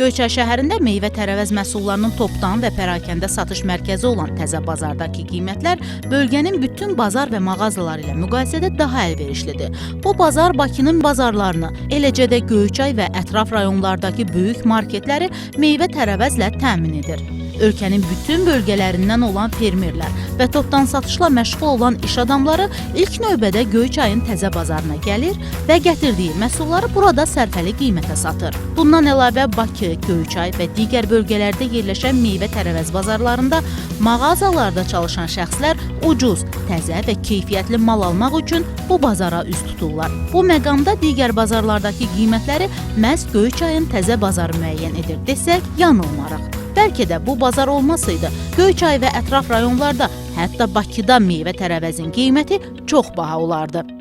Göyçay şəhərində meyvə tərəvəz məhsullarının topdan və pərakəndə satış mərkəzi olan Təzə bazardakı qiymətlər bölgənin bütün bazar və mağazaları ilə müqayisədə daha əlverişlidir. Bu bazar Bakının bazarlarını, eləcə də Göyçay və ətraf rayonlardakı böyük marketləri meyvə tərəvəzlə təmin edir. Ölkənin bütün bölgələrindən olan fermerlər və topdan satışla məşğul olan iş adamları ilk növbədə Göyçayın təzə bazarına gəlir və gətirdiyi məhsulları burada sərfəli qiymətə satır. Bundan əlavə Bakı, Göyçay və digər bölgələrdə yerləşən meyvə tərəvəz bazarlarında mağazalarda çalışan şəxslər ucuz, təzə və keyfiyyətli mal almaq üçün bu bazara üz tuturlar. Bu məqamda digər bazarlardakı qiymətləri məhz Göyçayın təzə bazarı müəyyən edir desək, yanılmarıq. Bəlkə də bu bazar olmasaydı, Göyçay və ətraf rayonlarda, hətta Bakıda meyvə tərəvəzin qiyməti çox baha olardı.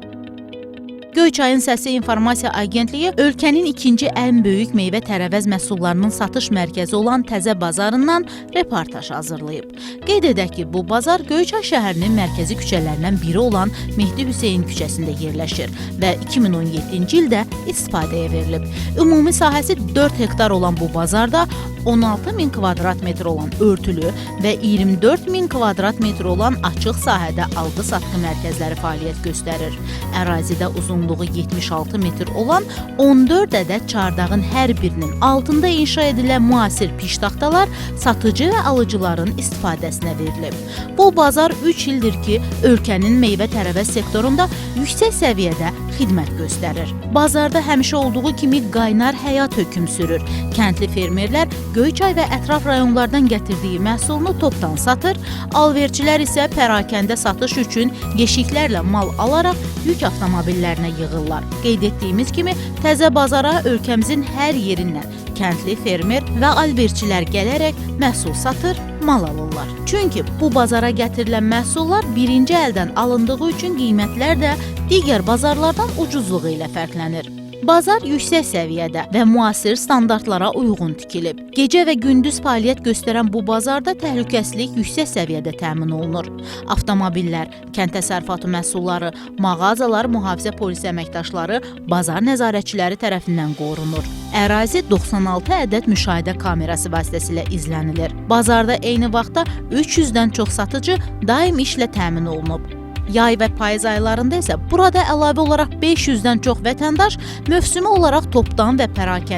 Göyçayın Səsi İnformasiya Agentliyi ölkənin ikinci ən böyük meyvə tərəvəz məhsullarının satış mərkəzi olan Təzə bazarından reportaj hazırlayıb. Qeyd edək ki, bu bazar Göyçay şəhərinin mərkəzi küçələrindən biri olan Mehdi Hüseyn küçəsində yerləşir və 2017-ci ildə istifadəyə verilib. Ümumi sahəsi 4 hektar olan bu bazarda 16 min kvadrat metr olan örtülü və 24 min kvadrat metr olan açıq sahədə alqı-satqı mərkəzləri fəaliyyət göstərir. Ərazidə uzunluğu 76 metr olan 14 ədəd çardağın hər birinin altında inşa edilən müasir piştaxtalar satıcı və alıcıların istifadəsinə verilib. Bu bazar 3 ildir ki, ölkənin meyvə tərəvəz sektorunda yüksək səviyyədə xidmət göstərir. Bazarda həmişə olduğu kimi qaynar həyat hökm sürür. Kəndli fermerlər Göyçay və ətraf rayonlardan gətirdiyi məhsulunu topdan satır, alverçilər isə pərakəndə satış üçün yeşiklərlə mal alaraq yük avtomobillərinə yığırlar. Qeyd etdiyimiz kimi təzə bazara ölkəmizin hər yerindən kəndli fermer və alverçilər gələrək məhsul satır, mal alırlar. Çünki bu bazara gətirilən məhsullar birinci əldən alındığı üçün qiymətlər də digər bazarlardan ucuzluğu ilə fərqlənir. Bazar yüksək səviyyədə və müasir standartlara uyğun tikilib. Gecə və gündüz fəaliyyət göstərən bu bazarda təhlükəsizlik yüksək səviyyədə təmin olunur. Avtomobillər, kənd təsərrüfatı məhsulları, mağazalar mühafizə polis əməkdaşları, bazar nəzarətçiləri tərəfindən qorunur. Ərazi 96 ədəd müşahidə kamerası vasitəsilə izlənilir. Bazarda eyni vaxtda 300-dən çox satıcı daim işlə təmin olunub. Yay və payız aylarında isə burada əlavə olaraq 500-dən çox vətəndaş mövsümi olaraq topdan və pərakəndə